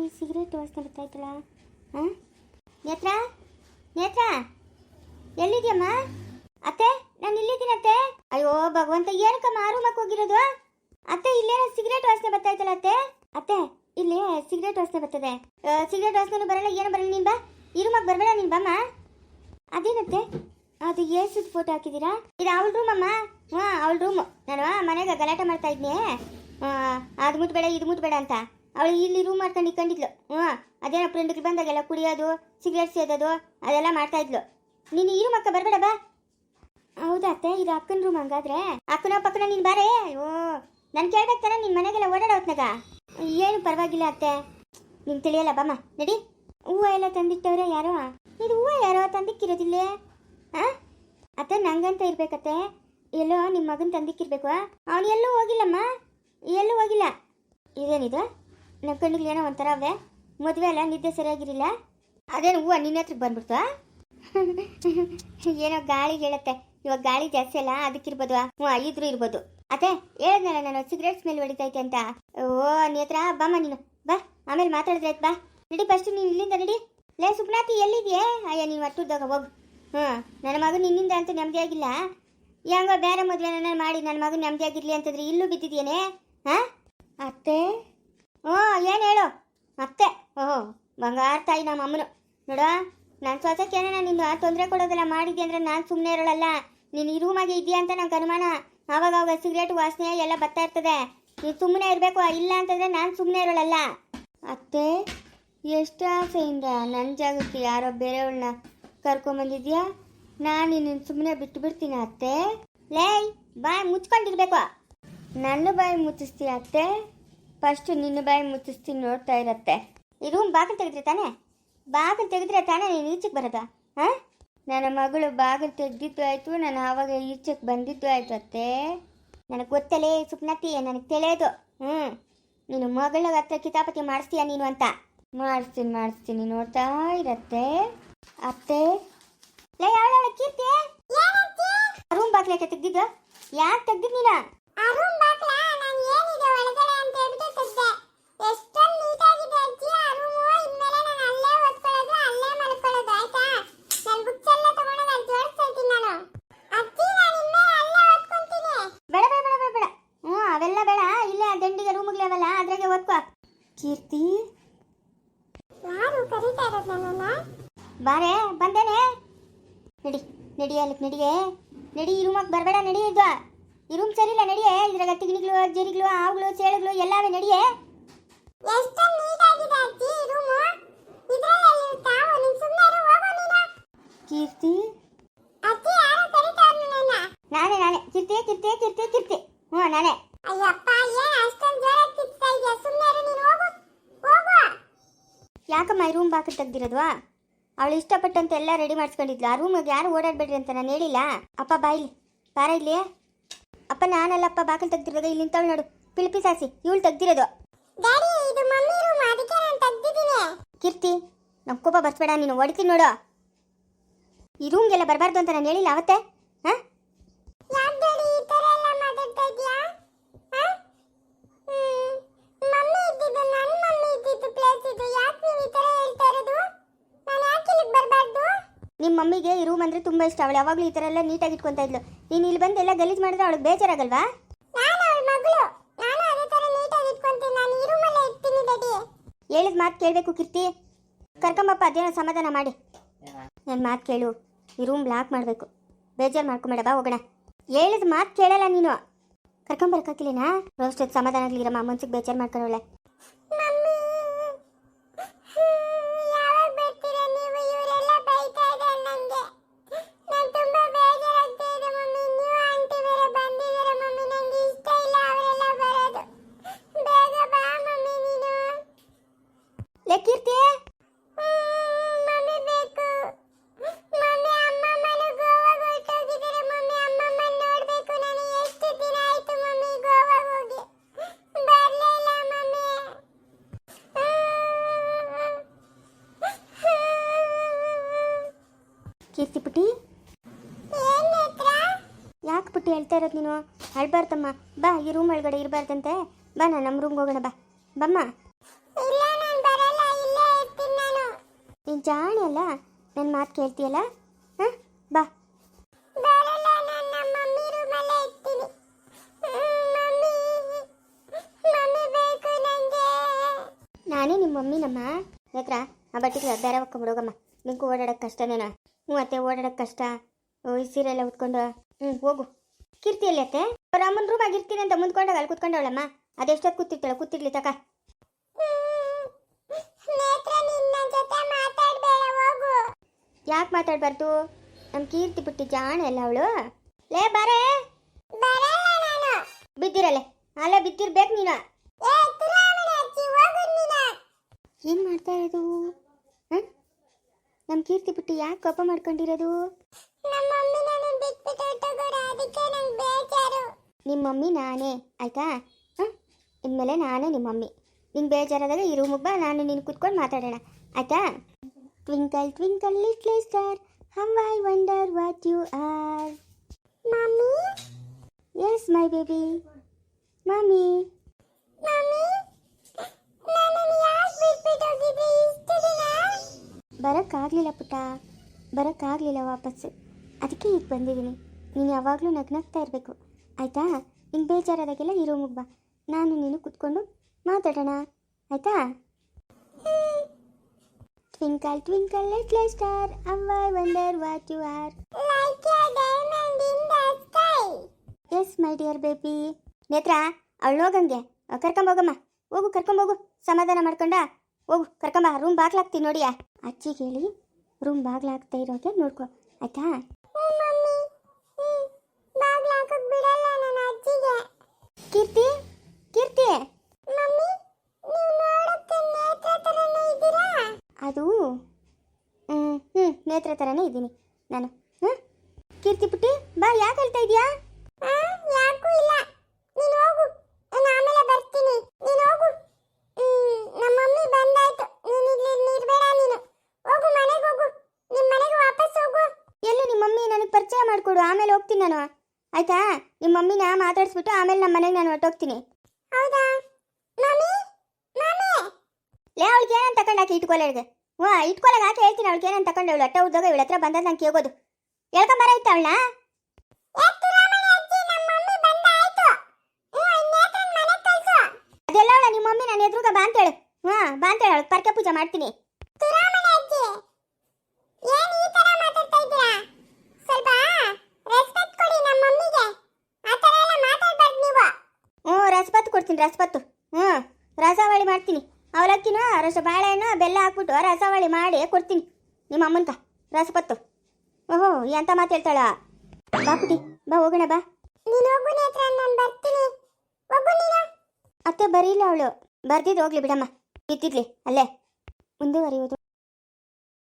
ರೂಮಲ್ಲಿ ಸಿಗರೇಟ್ ವಾಸನೆ ಬರ್ತಾಯ್ತಲ್ಲ ಹಾಂ? ನೇತ್ರ? ನೇತ್ರ? ಎಲ್ಲಿದ್ಯಮ್ಮ? ಅತ್ತೆ, ನಾನು ಇಲ್ಲಿದ್ದೀನಿ ಅತ್ತೆ. ಅಯ್ಯೋ, ಭಗವಂತ, ಏನಕ್ಕಮ್ಮ ಆ ರೂಮಕ್ಕೆ ಹೋಗಿರೋದು? ಅತ್ತೆ, ಇಲ್ಲೇನೋ ಸಿಗರೇಟ್ ವಾಸನೆ ಬರ್ತಾಯ್ತಲ್ಲ ಅತ್ತೆ? ಅತ್ತೆ, ಇಲ್ಲಿ ಸಿಗರೇಟ್ ವಾಸನೆ ಬರ್ತದೆ. ಸಿಗರೇಟ್ ವಾಸನೆ ಬರಲ್ಲ, ಏನು ಬರಲ್ಲ ನಿಂಬಾ ಬಾ. ಈ ರೂಮಕ್ಕೆ ಬರಬೇಡ ನಿನ್ ಬಮ್ಮ. ಅದೇನತ್ತೆ? ಅದು ಏಸುದ್ ಫೋಟೋ ಹಾಕಿದ್ದೀರಾ? ಇದು ಅವಳ ರೂಮ್ ಅಮ್ಮ. ಹಾಂ, ಅವಳ ರೂಮು ನಾನು ಮನೆಗೆ ಗಲಾಟೆ ಮಾಡ್ತಾ ಇದ್ನಿ. ಅದು ಮುಟ್ಬೇಡ, ಇದು ಮುಟ್ಬೇಡ ಅಂತ. ಅವಳು ಇಲ್ಲಿ ರೂಮ್ ಮಾಡ್ಕೊಂಡು ಇಕ್ಕೊಂಡಿದ್ಲು. ಹ್ಞೂ ಅದೇನೋ ಫ್ರೆಂಡ್ಗೆ ಬಂದಾಗೆಲ್ಲ ಕುಡಿಯೋದು ಸಿಗರೇಟ್ ಸೇದೋದು, ಅದೆಲ್ಲ ಮಾಡ್ತಾ ಇದ್ಲು. ನೀನು ಈ ರೂಮ್ ಅಕ್ಕ ಬರಬೇಡ, ಬಾ. ಹೌದಾ ಅತ್ತೆ, ಇದು ಅಕ್ಕನ ರೂಮ್ ಹಂಗಾದ್ರೆ. ಅಕ್ಕನ ಪಕ್ಕನ ನೀನು ಬಾರೇ. ಅಯ್ಯೋ ನಾನು ಕೇಳ್ಬೇಕು ತಾನೆ ನಿನ್ನ ಮನೆಗೆಲ್ಲ ಓಡಾಡೋತ್ನಾಗ ಏನು ಪರವಾಗಿಲ್ಲ ಅತ್ತೆ. ನಿಂಗೆ ತಿಳಿಯಲ್ಲ, ಬಾಮ್ಮ. ನಡಿ. ಹೂವು ಎಲ್ಲ ತಂದಿಟ್ಟವ್ರೆ ಯಾರೋ? ಇದು ಹೂವು ಯಾರೋ ತಂದಿಕ್ಕಿರೋದಿಲ್ಲ? ಹಾಂ ಅತ್ತೆ, ನಂಗಂತ ಇರ್ಬೇಕತ್ತೆ. ಎಲ್ಲೋ ನಿಮ್ಮ ಮಗನ ತಂದಿಕ್ಕಿರ್ಬೇಕು ಅವನು ಎಲ್ಲೂ ಹೋಗಿಲ್ಲಮ್ಮ. ಎಲ್ಲೂ ಹೋಗಿಲ್ಲ. ಇದೇನಿದು? ನಮ್ಮ ಕಣ್ಣಿಗೆ ಏನೋ ಒಂಥರ ಅವೇ. ಮದುವೆ ಅಲ್ಲ, ನಿದ್ದೆ ಸರಿಯಾಗಿರಲಿಲ್ಲ. ಅದೇನು ಹೂವು ನಿನ್ನ ಹತ್ರಕ್ಕೆ ಬಂದ್ಬಿಡ್ತು ಏನೋ ಗಾಳಿ ಹೇಳತ್ತೆ. ಇವಾಗ ಗಾಳಿ ಜಾಸ್ತಿ ಅಲ್ಲ, ಅದಕ್ಕಿರ್ಬೋದು ಹ್ಞೂ ಇದ್ರು ಇರ್ಬೋದು. ಅತ್ತೆ, ಹೇಳಿದ್ನಲ್ಲ ನಾನು ಸಿಗರೇಟ್ ಸ್ಮೆಲ್ ಹೊಡಿತೈತೆ ಅಂತ. ಓ, ನೀ ಹತ್ರ ಬಾಮ್ಮ ನೀನು. ಬಾ, ಆಮೇಲೆ ಮಾತಾಡಿದ್ರೆ ಆಯ್ತು, ಬಾ. ನಡಿ ಫಸ್ಟ್ ನೀನು ಇಲ್ಲಿಂದ ನಡಿ. ಲೇ ಸುಪ್ನಾತಿ ಎಲ್ಲಿದೆಯೇ? ಅಯ್ಯ, ನೀನು ಒಟ್ಟುದ್ದಾಗ ಹೋಗು. ಹ್ಞೂ, ನನ್ನ ಮಗು ನಿನ್ನಿಂದ ಅಂತೂ ನೆಮ್ಮದಿಯಾಗಿಲ್ಲ ಹೆಂಗೋ, ಬೇರೆ ಮದುವೆ ನನ್ನ ಮಾಡಿ ನನ್ನ ಮಗು ನೆಮ್ಮದಿಯಾಗಿರ್ಲಿ ಅಂತಂದ್ರೆ ಇಲ್ಲೂ ಬಿದ್ದಿದ್ಯೇನೆ ಹಾಂ ಅತ್ತೆ ಹ್ಞೂ, ಏನು ಹೇಳು? ಅತ್ತೆ ಓಹೋ, ಬಂಗಾರ ತಾಯಿ ನಮ್ಮ ಅಮ್ಮನು. ನೋಡ ನನ್ನ ಸ್ವತಕ್ಕೆ ಏನೋ ನಿನ್ನ ತೊಂದರೆ ಕೊಡೋದೆಲ್ಲ ಮಾಡಿದ್ದೆ ಅಂದರೆ ನಾನು ಸುಮ್ಮನೆ ಇರೋಳಲ್ಲ. ನೀನು ಈ ರೂಮಾಗೆ ಇದೆಯಾ ಅಂತ ನಂಗೆ ಅನುಮಾನ. ಆವಾಗ ಅವಾಗ ಸಿಗರೇಟ್ ವಾಸನೆ ಎಲ್ಲ ಬರ್ತಾ ಇರ್ತದೆ. ನೀನು ಸುಮ್ಮನೆ ಇರಬೇಕು ಇಲ್ಲ ಅಂತಂದರೆ ನಾನು ಸುಮ್ಮನೆ ಇರೋಳಲ್ಲ. ಅತ್ತೆ, ಎಷ್ಟು ಆಸೆಯಿಂದ ನನ್ನ ಜಾಗಕ್ಕೆ ಯಾರೋ ಬೇರೆಯವ್ಳನ್ನ ಕರ್ಕೊಂಬಂದಿದ್ಯಾ? ನಾನು ನಿನ್ನ ಸುಮ್ಮನೆ ಬಿಟ್ಟು ಬಿಡ್ತೀನಿ ಅತ್ತೆ. ಲೇಯ್, ಬಾಯಿ ಮುಚ್ಕೊಂಡಿರ್ಬೇಕು. ನನ್ನ ಬಾಯಿ ಮುಚ್ಚಿಸ್ತೀಯ ಅತ್ತೆ? ಫಸ್ಟ್ ನಿನ್ನ ಬಾಯಿ ಮುಚ್ಚಿಸ್ತೀನಿ ನೋಡ್ತಾ ಇರತ್ತೆ. ಈ ರೂಮ್ ಬಾಗಿಲು ತೆಗೆದ್ರೆ ತಾನೇ? ಬಾಗಿಲು ತೆಗೆದ್ರೆ ತಾನೇ ನೀನು ಈಚೆಗೆ ಬರೋದಾ? ಹಾಂ? ನನ್ನ ಮಗಳು ಬಾಗಿಲು ತೆಗೆದಿದ್ದು ಆಯಿತು, ನಾನು ಆವಾಗ ಈಚೆಗೆ ಬಂದಿದ್ದು ಆಯಿತು ಅತ್ತೆ. ನನಗೆ ಗೊತ್ತಲೇ ಸುಪ್ನತಿ, ನನಗೆ ತಿಳಿಯೋದು. ಹ್ಞೂ ನೀನು ಮಗಳ ಹತ್ರ ಕಿತಾಪತಿ ಮಾಡಿಸ್ತೀಯ ನೀನು ಅಂತ? ಮಾಡಿಸ್ತೀನಿ ಮಾಡಿಸ್ತೀನಿ ನೋಡ್ತಾ ಇರತ್ತೆ. ಅತ್ತೆ. ಲೇ ಯಾವಳ ಕೀರ್ತಿ? ರೂಮ್ ಬಾಗಿಲು ಯಾಕೆ ತೆಗ್ದಿದ್ದು? ಯಾಕೆ ಬಾಕ್ಲ ನಾನು ಏನಿದೆ ಒಳಗಡೆ ಅಂತ ಹೇಳ್ಬಿಟ್ಟು ತೆಗ್ದೆ ಎಷ್ಟೊಂದು ನೀಟಾಗಿದೆ ಅಜ್ಜಿ ಆ ರೂಮು ಇನ್ಮೇಲೆ ನಾನು ಅಲ್ಲೇ ಓದ್ಕೊಳ್ಳೋದು ಅಲ್ಲೇ ಮಲ್ಕೊಳ್ಳೋದು ಆಯ್ತಾ ನನ್ನ ಬುಕ್ಸ್ ಎಲ್ಲ ತಗೊಂಡೋಗಿ ಅಲ್ಲಿ ಜೋಡಿಸ್ತಾ ಇದ್ದೀನಿ ನಾನು ಅಜ್ಜಿ ನಾನು ಇನ್ಮೇಲೆ ಅಲ್ಲೇ ಓದ್ಕೊಂತೀನಿ ಬೇಡ ಬೇಡ ಬೇಡ ಬೇಡ ಬೇಡ ಹ್ಞೂ ಅವೆಲ್ಲ ಬೇಡ ಇಲ್ಲೇ ಆ ದಂಡಿಗೆ ರೂಮ್ಗಳವಲ್ಲ ಅದ್ರಾಗೆ ಓದ್ಕೋ ಕೀರ್ತಿ ಯಾರು ಕರೀತಾ ಇರೋದು ನನ್ನನ್ನ ಬಾರೆ ಬಂದೇನೆ ನಡಿ ಅಲ್ಲಿಗೆ ನಡಿಯೇ. ನಡಿ ಈ ರೂಮಾಗ ಬರಬೇಡ ನಡಿ ಇದು ಈ ರೂಮ್ ಸರಿಯಿಲ್ಲ ನಡಿಯೇ. ಇದ್ರಾಗ ತಿಗಣಿಗಳು ಜರಿಗಳು ಹಾವುಗಳು ಸೇಳುಗಳು ಎಲ್ಲವೇ ನಡಿಯೇ. ಕೀರ್ತಿ? ನಾನೇ ನಾನೇ. ಕಿರ್ತಿ ಕಿರ್ತಿ ಕಿರ್ತಿ ಕಿರ್ತಿ. ಹ್ಞೂ ನಾನೇ. ಯಾಕಮ್ಮ ಈ ರೂಮ್ ಬಾಕಿ ತೆಗ್ದಿರೋದ್ವಾ ಅವಳು ಇಷ್ಟಪಟ್ಟಂತೆ ಎಲ್ಲ ರೆಡಿ ಮಾಡಿಸ್ಕೊಂಡಿದ್ಲು. ಆ ರೂಮಿಗೆ ಯಾರು ಓಡಾಡಬೇಡ್ರಿ ಅಂತ ನಾನು ಹೇಳಿಲ್ಲ. ಅಪ್ಪ ಬಾಯಿಲಿ ಬಾರ ಇಲ್ಲಿ. ಅಪ್ಪ ನಾನಲ್ಲಪ್ಪ ಬಾಕಲ್ ತೆಗ್ದಿರೋದು. ಇಲ್ಲಿ ನಿಂತವಳು ನೋಡು. ಪಿಳಿಪಿ ಸಾಸಿ ಇವಳು ತೆಗ್ದಿರೋದು. ಕೀರ್ತಿ ನಮ್ಮ ಕೋಪ ಬರ್ಸ್ಬೇಡ ನೀನು ಹೊಡಿತೀನಿ ನೋಡು. ಈ ರೂಮ್ಗೆಲ್ಲ ಬರಬಾರ್ದು ಅಂತ ನಾನು ಹೇಳಿಲ್ಲ ಅವತ್ತೆ? ಹಾಂ ಯಾಕೆ ಡ್ಯಾಡಿ ಈ ಥರ ಎಲ್ಲ ಮಾತಾಡ್ತಾ ಇದೀಯಾ ಆ? ಹ್ಮ್. ಮಮ್ಮಿ ಇದ್ದಿದ್ದು ನನ್ನ ಮಮ್ಮಿ ಇದ್ದಿದ್ದು ಪ್ಲೇಸ್ ಇದು ಯಾಕೆ ನೀವು ಈ ಥರ ಹೇಳ್ತಾ ಇರೋದು ನಾನು ಯಾಕೆ ಇಲ್ಲಿಗೆ ಬರಬಾರ್ದು ನಿಮ್ಮ ಮಮ್ಮಿಗೆ ಈ ರೂಮ್ ಅಂದರೆ ತುಂಬ ಇಷ್ಟ. ಅವಳು ಯಾವಾಗಲೂ ಈ ಥರ ಎಲ್ಲ ನೀಟಾಗಿ ಇಟ್ಕೊತಾ ಇದ್ಲು. ನೀನು ಇಲ್ಲಿ ಬಂದು ಎಲ್ಲ ಗಲೀಜು ಮಾಡಿದ್ರೆ ಅವಳಿಗೆ ಬೇಜಾರಾಗಲ್ವಾ? ಹೇಳಿದ ಮಾತು ಕೇಳಬೇಕು ಕೀರ್ತಿ. ಕರ್ಕೊಂಬಪ್ಪ ಅದೇನೋ ಸಮಾಧಾನ ಮಾಡಿ. ನನ್ನ ಮಾತು ಕೇಳು. ಈ ರೂಮ್ ಬ್ಲಾಕ್ ಮಾಡಬೇಕು. ಬೇಜಾರು ಮಾಡ್ಕೊಂಬೇಡ ಬಾ ಹೋಗೋಣ. ಹೇಳಿದ ಮಾತು ಕೇಳಲ್ಲ ನೀನು. ಕರ್ಕೊಂಬರಕ್ಕಾಗಿಲ್ಲೇನಾ ರೋಸ್ಟ್ ಸಮಾಧಾನ ಆಗ್ಲಿರಮ್ಮ ಮನ್ಸಿಗೆ ಬೇಜಾರು ಮಾಡ್ಕೊಳ್ಳೋಳೆ ಮಮ್ಮಿ ಕೀರ್ತಿ ನೇತ್ರ? ಯಾಕೆ ಪುಟ್ಟಿ ಹೇಳ್ತಾ ಇರೋದು ನೀನು? ಅಳ್ಬಾರ್ದಮ್ಮ ಬಾ, ಈ ರೂಮ್ ಒಳಗಡೆ ಇರಬಾರ್ದಂತೆ. ಬಾ ನಾನು ನಮ್ಮ ರೂಮ್ಗೆ ಹೋಗೋಣ. ಬಾ. ಬಮ್ಮ. ಜಾಣೆ ಅಲ್ಲ? ನನ್ನ ಮಾತು ಕೇಳ್ತೀಯಲ್ಲ? ಹಾಂ? ಬಾ. ನಾನೇ ನಿಮ್ಮ ಮಮ್ಮಿನಮ್ಮ. ನೇತ್ರ ಆ ಬಟ್ಟೆಗೆ ಬೇರೆ ಹೋಗಮ್ಮ. ನಿಂಗೂ ಓಡಾಡಕ್ಕೆ ಕಷ್ಟನೇನ? ಹ್ಞೂ ಅತ್ತೆ ಓಡಾಡೋಕೆ ಕಷ್ಟ. ಈ ಸೀರೆ ಎಲ್ಲ ಉತ್ಕೊಂಡು ಹ್ಞೂ ಹೋಗು. ಕೀರ್ತಿ ಅಲ್ಲಿ ಅತ್ತೆ? ಅವ್ರ ಅಮ್ಮನ ಇರ್ತೀನಿ ಅಂತ ಮುಂದ್ಕೊಂಡಾಗ ಅಲ್ಲಿ ಕುತ್ಕೊಂಡವಳಮ್ಮ. ಅದೆಷ್ಟೊತ್ತು ಕೂತಿರ್ತಾಳೆ ಕೂತಿರ್ಲಿ ತಕ ನೇತ್ರ ನಿನ್ನ ಜೊತೆ ಮಾತಾಡ್ಬೇಡ ಹೋಗು ಯಾಕೆ ಮಾತಾಡಬಾರ್ದು? ನಮ್ಮ ಕೀರ್ತಿ ಬಿಟ್ಟು ಜಾಣ ಅಲ್ಲ ಅವಳು. ಲೇ ಬರೇ. ಬಿದ್ದಿರಲ್ಲೇ. ಅಲ್ಲ ಬಿದ್ದಿರ್ಬೇಕು ನೀನು. ಏನು ಮಾಡ್ತಾ ಇರೋದು? ನಮ್ಮ ಕೀರ್ತಿ ಬಿಟ್ಟು ಯಾಕೆ ಕೋಪ ಮಾಡ್ಕೊಂಡಿರೋದು? ನಿಮ್ಮ ಮಮ್ಮಿ ನಾನೇ ಆಯ್ತಾ? ಹಾಂ? ಇನ್ಮೇಲೆ ನಾನೇ ನಿಮ್ಮ ಮಮ್ಮಿ. ನಿಂಗೆ ಬೇಜಾರಾದಾಗ ಈ ರೂಮಿಗೆ ಬಾ ನಾನು ನೀನು ಕುತ್ಕೊಂಡು ಮಾತಾಡೋಣ. ಆಯ್ತಾ? Twinkle twinkle little star how I wonder what you are mummy yes my baby mummy ಬರೋಕ್ಕಾಗಲಿಲ್ಲ ಪುಟ್ಟ. ಬರೋಕ್ಕಾಗಲಿಲ್ಲ ವಾಪಸ್ಸು. ಅದಕ್ಕೆ ಈಗ ಬಂದಿದ್ದೀನಿ. ನೀನು ಯಾವಾಗಲೂ ನಗ್ನಗ್ತಾ ಇರಬೇಕು. ಆಯಿತಾ? ನಿಂಗೆ ಬೇಜಾರಾದಾಗೆಲ್ಲ ಈ ರೂಮಿಗೆ ಬಾ. ನಾನು ನೀನು ಕುತ್ಕೊಂಡು ಮಾತಾಡೋಣ. ಆಯಿತಾ? Twinkle twinkle little star how I wonder what you are like a diamond in the sky. Yes my dear baby Netra ಅವಳು ಹೋಗಂಗೆ ಕರ್ಕೊಂಬೋಗಮ್ಮ ಹೋಗು ಕರ್ಕೊಂಬೋಗು ಸಮಾಧಾನ ಮಾಡ್ಕೊಂಡ. ಹೋಗು ಕರ್ಕೊಂಬ ರೂಮ್ ಬಾಗ್ಲಾಗ್ತೀನಿ ನೋಡಿಯ? ಅಜ್ಜಿಗೆ ಹೇಳಿ ರೂಮ್ ಬಾಗ್ಲಾಗ್ತಾ ಇರೋಗೆ ನೋಡ್ಕೊ. ಆಯ್ತಾ? ಕೀರ್ತಿ ಕೀರ್ತಿ. ಮಮ್ಮಿ ನೀವು ನೋಡಕ್ಕೆ ನೇತ್ರ ಇದ್ದೀರಾ ಅದು? ಹ್ಞೂ ನೇತ್ರ ಥರನೇ ಇದ್ದೀನಿ ನಾನು. ಹ್ಞೂ ಕೀರ್ತಿ ಪುಟ್ಟಿ ಬಾ ಯಾಕೆ ಹೇಳ್ತಾ ಇದೀಯಾ? ಯಾಕೂ ಇಲ್ಲ. ನೀನು ಹೋಗು. ನಾನು ಆಮೇಲೆ ಬರ್ತೀನಿ. ನೀನು ಹೋಗು. ನಮ್ಮ ಮಮ್ಮಿ ಬಂದಾಯ್ತು. ನೀನು ಇಲ್ಲಿ ಇರ್ಬೇಡ ನೀನು. ಹೋಗು ಮನೆಗೆ ಹೋಗು. ನಿಮ್ಮ ಮನೆಗೆ ವಾಪಸ್ ಹೋಗು. ಎಲ್ಲಿ ನಿಮ್ಮ ಮಮ್ಮಿ? ನನಗೆ ಪರಿಚಯ ಮಾಡಿಕೊಡು. ಆಮೇಲೆ ಹೋಗ್ತೀನಿ ನಾನು. ಆಯ್ತಾ? ನಿಮ್ಮ ಮಮ್ಮಿನ ಮಾತಾಡಿಸ್ಬಿಟ್ಟು ಆಮೇಲೆ ನಮ್ಮ ಮನೆಗೆ ನಾನು ಹೊರಟೋಗ್ತೀನಿ. ಹೌದಾ? ಮಮ್ಮಿ? ಮಮ್ಮಿ? ಲೇ ಅವಳಿಗೆ ಏನಂತ ತಗೊಂಡಾಕಿ ಹ್ಞೂ ಇಟ್ಕೊಳಗೆ ಹಾಕಿ ಹೇಳ್ತೀನಿ, ಅವಳಿಗೆ ಏನಂತ ತಗೊಂಡು ಇವಳು ಅಟ್ಟ ಉದ್ಯೋಗ ಇವಳ ಹತ್ರ ಬಂದ ನಂಗೆ ಕೇಳೋದು ಹೇಳ್ಕೊಂಬರ ಇತ್ತ ಅವಳನ್ನ? ಅದೆಲ್ಲ ಅವಳ ನಿಮ್ಮ ಮಮ್ಮಿ ನಾನು ಎದುರುಗ ಬಾ ಅಂತೇಳು ಹ್ಞೂ, ಬಾ ಅಂತೇಳು ಅವಳಿಗೆ ಪರ್ಕೆ ಪೂಜೆ ಮಾಡ್ತೀನಿ. ಹ್ಞೂ ರಸಪತ್ತು ಕೊಡ್ತೀನಿ ರಸಪತ್ತು ಹ್ಞೂ, ರಸವಳಿ ಮಾಡ್ತೀನಿ. ಅವಲಕ್ಕಿನೂ ರಸ ಬಾಳೆಹಣ್ಣು ಬೆಲ್ಲ ಹಾಕ್ಬಿಟ್ಟು ರಸವಳಿ ಮಾಡಿ ಕೊಡ್ತೀನಿ. ನಿಮ್ಮ ಅಮ್ಮನ್ಕ. ರಸಪತ್ತು ಓಹೋ ಎಂತ ಮಾತು ಹೇಳ್ತಾಳ. ಬಾಪುಟಿ ಬಾ ಹೋಗೋಣ ಬಾ. ಅತ್ತೆ ಬರೀಲ್ಲ ಅವಳು. ಬರ್ದಿದ್ದು ಹೋಗ್ಲಿ ಬಿಡಮ್ಮ. ಇತ್ತಿದ್ಲಿ ಅಲ್ಲೇ. ಮುಂದುವರಿಯೋದು